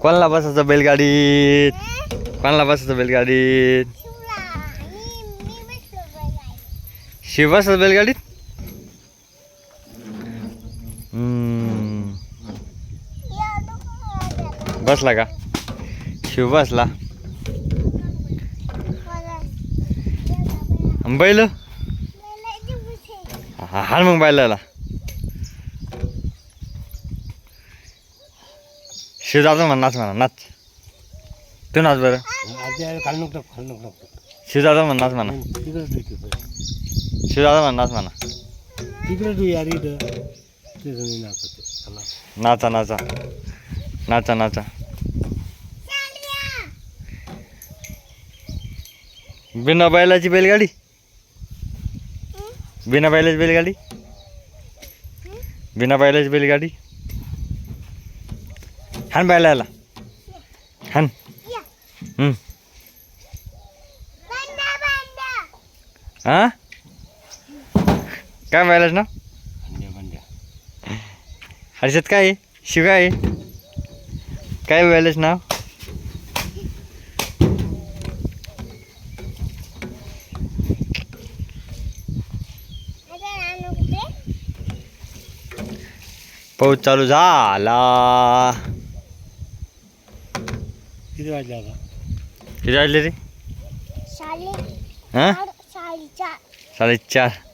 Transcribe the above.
कोणाला बसायचं बैलगाडीत? कोणाला बसायचं बैलगाडीत? शिव बसत बैलगाडीत? बसला का? शिव बसला. बैल? हा मग बैलाला. शिव जातो म्हणा नाच म्हणा नाच. तू नाच बरं. खाल नको खाल नको म्हणा नाच म्हणा. तिकडे शिव जातो म्हणा नाच म्हणा. तिकडे तू यार इथं. ते नाचा नाचा. नाचा नाचा. बिना बैलाची बैलगाडी? बिना बैलाची बैलगाडी? बिना बैलाची बैलगाडी? हान बैलाला हान हम्म. काय बैलाच ना? भांड्या हर्षद काय आहे? शिव काय आहे? काय व्हायलाच नाव? पाऊस चालू झाला. Gidiyorlar. Gidiyorlar. Salih. Ha? Salih. Salih.